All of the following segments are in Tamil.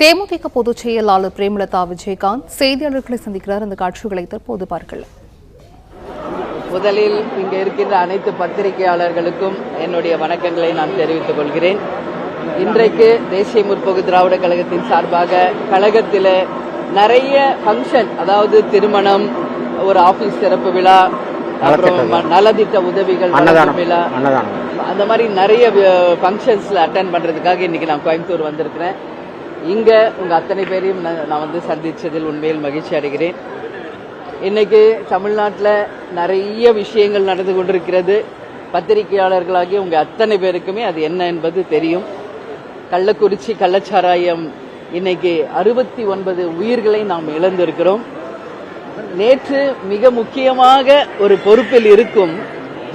தேமுதிக பொதுச் செயலாளர் பிரேமலதா விஜயகாந்த் செய்தியாளர்களை சந்திக்கிறார். அந்த காட்சிகளை தற்போது பார்க்கலாம். முதலில் இங்கே இருக்கின்ற அனைத்து பத்திரிகையாளர்களுக்கும் என்னுடைய வணக்கங்களை நான் தெரிவித்துக் கொள்கிறேன். இன்றைக்கு தேசிய முற்போக்கு திராவிட கழகத்தின் சார்பாக கழகத்தில் நிறைய ஃபங்க்ஷன் அதாவது திருமணம் ஒரு ஆபீஸ் திறப்பு விழா அப்புறம் நலத்திட்ட உதவிகள் விழா. அந்த மாதிரி நிறைய ஃபங்க்ஷன்ஸ்ல அட்டன் பண்றதுக்காக இன்னைக்கு நான் கோயம்புத்தூர் வந்திருக்கிறேன். இங்க உங்க அத்தனை பேரையும் நான் நான் வந்து சந்திச்சதில் உண்மையில் மகிழ்ச்சி அடைகிறேன். இன்னைக்கு தமிழ்நாட்டில் நிறைய விஷயங்கள் நடந்து கொண்டிருக்கிறது. பத்திரிகையாளர்களாகிய உங்க அத்தனை பேருக்குமே அது என்ன என்பது தெரியும். கள்ளக்குறிச்சி கள்ளச்சாராயம் இன்னைக்கு அறுபத்தி ஒன்பது உயிர்களை நாம் இழந்திருக்கிறோம். நேற்று மிக முக்கியமாக ஒரு பொறுப்பில் இருக்கும்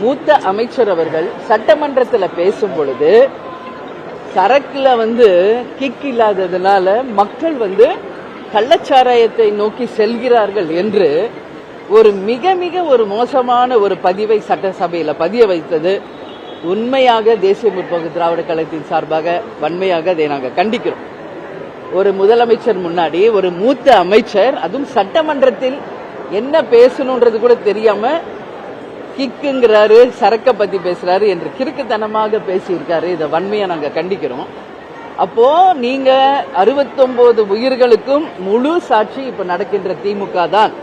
மூத்த அமைச்சர் அவர்கள் சட்டமன்றத்தில் பேசும் பொழுது சரக்கில் வந்து கிக் இல்லாததுனால மக்கள் வந்து கள்ளச்சாராயத்தை நோக்கி செல்கிறார்கள் என்று ஒரு மிக மிக ஒரு மோசமான ஒரு பதிவை சட்டசபையில் பதிய வைத்தது. உண்மையாக தேசிய முற்போக்கு திராவிட கழகத்தின் சார்பாக வன்மையாக அதை நாங்கள் கண்டிக்கிறோம். ஒரு முதலமைச்சர் முன்னாடி ஒரு மூத்த அமைச்சர் அதுவும் சட்டமன்றத்தில் என்ன பேசணுன்றது கூட தெரியாமல் கிக்குங்கிறாரு சரக்கை பத்தி பேசுறாரு என்று கிறுக்குத்தனமாக பேசியிருக்காரு. இதை வன்மையை நாங்க கண்டிக்கிறோம். அப்போ நீங்க 69 உயிர்களுக்கும் முழு சாட்சி இப்ப நடக்கின்ற திமுக தான்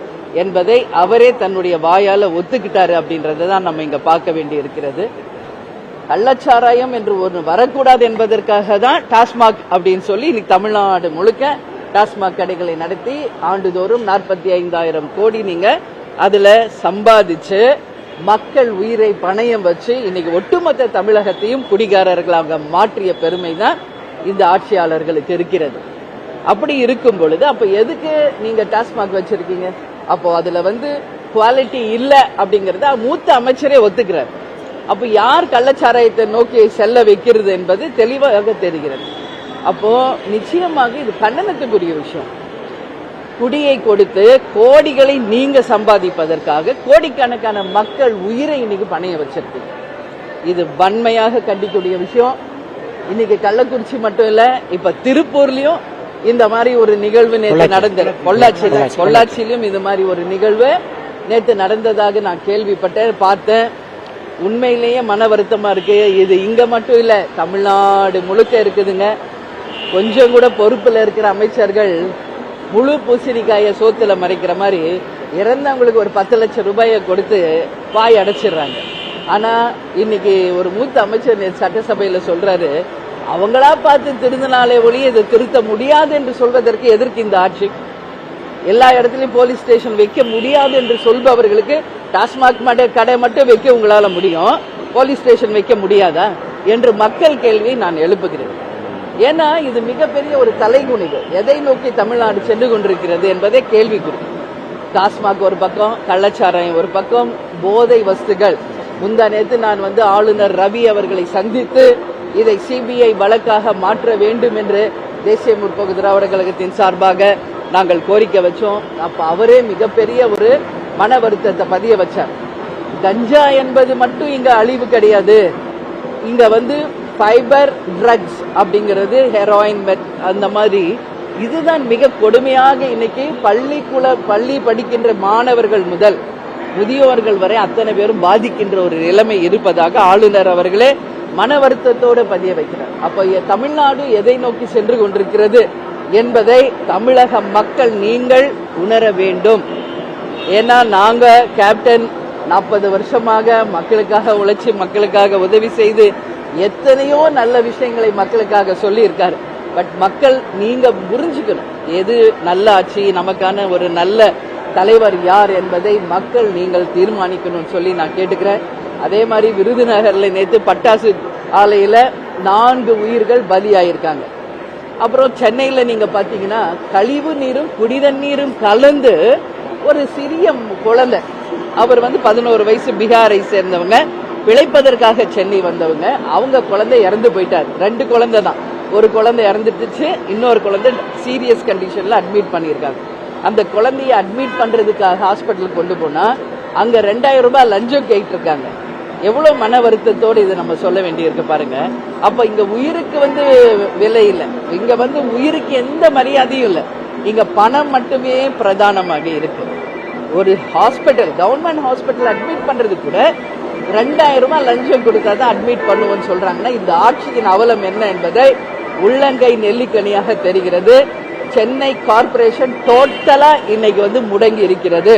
என்பதை அவரே தன்னுடைய வாயால ஒத்துக்கிட்டாரு அப்படின்றத தான் நம்ம இங்க பார்க்க வேண்டி இருக்கிறது. கள்ளச்சாராயம் என்று ஒன்று வரக்கூடாது என்பதற்காக தான் டாஸ்மாக் அப்படின்னு சொல்லி இன்னைக்கு தமிழ்நாடு முழுக்க டாஸ்மாக் கடைகளை நடத்தி ஆண்டுதோறும் நாற்பத்தி ஐந்தாயிரம் கோடி நீங்க அதுல சம்பாதிச்சு மக்கள் உயிரை பணயம் வச்சு இன்னைக்கு ஒட்டுமொத்த தமிழகத்தையும் குடிகாரர்களாக மாற்றிய பெருமை தான் இந்த ஆட்சியாளர்களுக்கு இருக்கிறது. அப்படி இருக்கும் பொழுது அப்ப எதுக்கு நீங்க டாஸ்மாக் வச்சிருக்கீங்க? அப்போ அதுல வந்து குவாலிட்டி இல்ல அப்படிங்கறத மூத்த அமைச்சரே ஒத்துக்கிறார். அப்ப யார் கள்ளச்சாராயத்தை நோக்கி செல்ல வைக்கிறது என்பது தெளிவாக தெரிகிறது. அப்போ நிச்சயமாக இது கண்டனத்துக்குரிய விஷயம். குடியை கொடுத்து கோடிகளை நீங்க சம்பாதிப்பதற்காக கோடிக்கணக்கான மக்கள் உயிரை இன்னைக்கு பணைய வச்சிருக்கீங்க இது வன்மையாக கண்டிக்கூடிய விஷயம். இன்னைக்கு கள்ளக்குறிச்சி மட்டும் இல்ல இப்ப திருப்பூர்லயும் இந்த மாதிரி ஒரு நிகழ்வு நேற்று நடந்தது. பொள்ளாச்சியில பொள்ளாச்சியிலும் இது மாதிரி ஒரு நிகழ்வு நேற்று நடந்ததாக நான் கேள்விப்பட்டேன் பார்த்தேன். உண்மையிலேயே மன வருத்தமா இருக்கு. இது இங்க மட்டும் இல்ல தமிழ்நாடு முழுக்க இருக்குதுங்க. கொஞ்சம் கூட பொறுப்புல இருக்கிற அமைச்சர்கள் முழு பூசணிக்காய சோத்துல மறைக்கிற மாதிரி இறந்தவங்களுக்கு ஒரு பத்து லட்சம் ரூபாயை கொடுத்து வாய் அடைச்சிடுறாங்க. ஆனா இன்னைக்கு ஒரு மூத்த அமைச்சர் சட்டசபையில சொல்றாரு அவங்களா பார்த்து திருந்தினாலே ஒழிய இதை திருத்த முடியாது என்று சொல்வதற்கு எதற்கு இந்த ஆட்சி? எல்லா இடத்துலயும் போலீஸ் ஸ்டேஷன் வைக்க முடியாது என்று சொல்பவர்களுக்கு டாஸ்மாக் கடை மட்டும் வைக்க உங்களால முடியும் போலீஸ் ஸ்டேஷன் வைக்க முடியாதா? என்று மக்கள் கேள்வியை நான் எழுப்புகிறேன். ஏன்னா இது மிகப்பெரிய ஒரு தலைகுனிவு. எதை நோக்கி தமிழ்நாடு சென்று கொண்டிருக்கிறது என்பதே கேள்விக்குறி. டாஸ்மாக் ஒரு பக்கம் கள்ளச்சாராயம் ஒரு பக்கம் போதை வஸ்துகள். முந்தா நேற்று நான் வந்து ஆளுநர் ரவி அவர்களை சந்தித்து இதை சிபிஐ வழக்காக மாற்ற வேண்டும் என்று தேசிய முற்போக்கு திராவிட கழகத்தின் சார்பாக நாங்கள் கோரிக்கை வச்சோம். அப்ப அவரே மிகப்பெரிய ஒரு மன வருத்தத்தை பதிய வச்சார். கஞ்சா என்பது மட்டும் இங்க அழிவு கிடையாது. இங்க வந்து ஃபைபர் ட்ரக்ஸ் அப்படிங்கிறது ஹெரோயின் மெத் அந்த மாதிரி. இதுதான் மிக கொடுமையாக இன்னைக்கு பள்ளிக்குள பள்ளி படிக்கின்ற மாணவர்கள் முதல் முதியோர்கள் வரை அத்தனை பேரும் பாதிக்கின்ற ஒரு நிலைமை இருப்பதாக ஆளுநர் அவர்களே மன வருத்தத்தோடு பதிய வைக்கிறார். அப்ப தமிழ்நாடு எதை நோக்கி சென்று கொண்டிருக்கிறது என்பதை தமிழக மக்கள் நீங்கள் உணர வேண்டும். ஏன்னா நாங்க கேப்டன் நாற்பது வருஷமாக மக்களுக்காக உழைச்சி மக்களுக்காக உதவி செய்து எத்தனையோ நல்ல விஷயங்களை மக்களுக்காக சொல்லி இருக்காரு பட் மக்கள் நீங்க புரிஞ்சுக்கணும். எது நல்ல ஆட்சி நமக்கான ஒரு நல்ல தலைவர் யார் என்பதை மக்கள் நீங்கள் தீர்மானிக்கணும்னு சொல்லி நான் கேட்டுக்கிறேன். அதே மாதிரி விருதுநகர்ல நேற்று பட்டாசு ஆலையில நான்கு உயிர்கள் பலியாயிருக்காங்க. அப்புறம் சென்னையில நீங்க பாத்தீங்கன்னா கழிவு நீரும் குடிதண்ணீரும் கலந்து ஒரு சிறிய குழந்தை. அவர் வந்து பதினோரு வயசு பீகாரை சேர்ந்தவங்க. பிழைப்பதற்காக சென்னை வந்தவங்க அவங்க குழந்தை இறந்து போயிட்டார். ரெண்டு குழந்தை தான். ஒரு குழந்தை இறந்துட்டுச்சு இன்னொரு குழந்தை சீரியஸ் கண்டிஷனில் அட்மிட் பண்ணியிருக்காங்க. அந்த குழந்தைய அட்மிட் பண்ணுறதுக்காக ஹாஸ்பிட்டலுக்கு கொண்டு போனால் அங்கே ரெண்டாயிரம் ரூபாய் லஞ்சம் கேட்டிருக்காங்க. எவ்வளோ மன வருத்தத்தோடு இதை நம்ம சொல்ல வேண்டியிருக்கு பாருங்க. அப்போ இங்கே உயிருக்கு வந்து விலை இல்லை. இங்கே வந்து உயிருக்கு எந்த மரியாதையும் இல்லை. இங்கே பணம் மட்டுமே பிரதானமாக இருக்குது ஒரு ஹாஸ்பிட்டல் கவர்மெண்ட் ஹாஸ்பிட்டல் அட்மிட் பண்ணுறது கூட ரெண்டாயிரம் ரூபாய் லஞ்சம் கொடுத்தா தான் அட்மிட் பண்ணுவோம்னு சொல்றாங்கன்னா இந்த ஆட்சியின் அவலம் என்ன என்பதை உள்ளங்கை நெல்லிக்கனியாக தெரிகிறது. சென்னை கார்ப்பரேஷன் டோட்டலா இன்னைக்கு வந்து முடங்கி இருக்கிறது.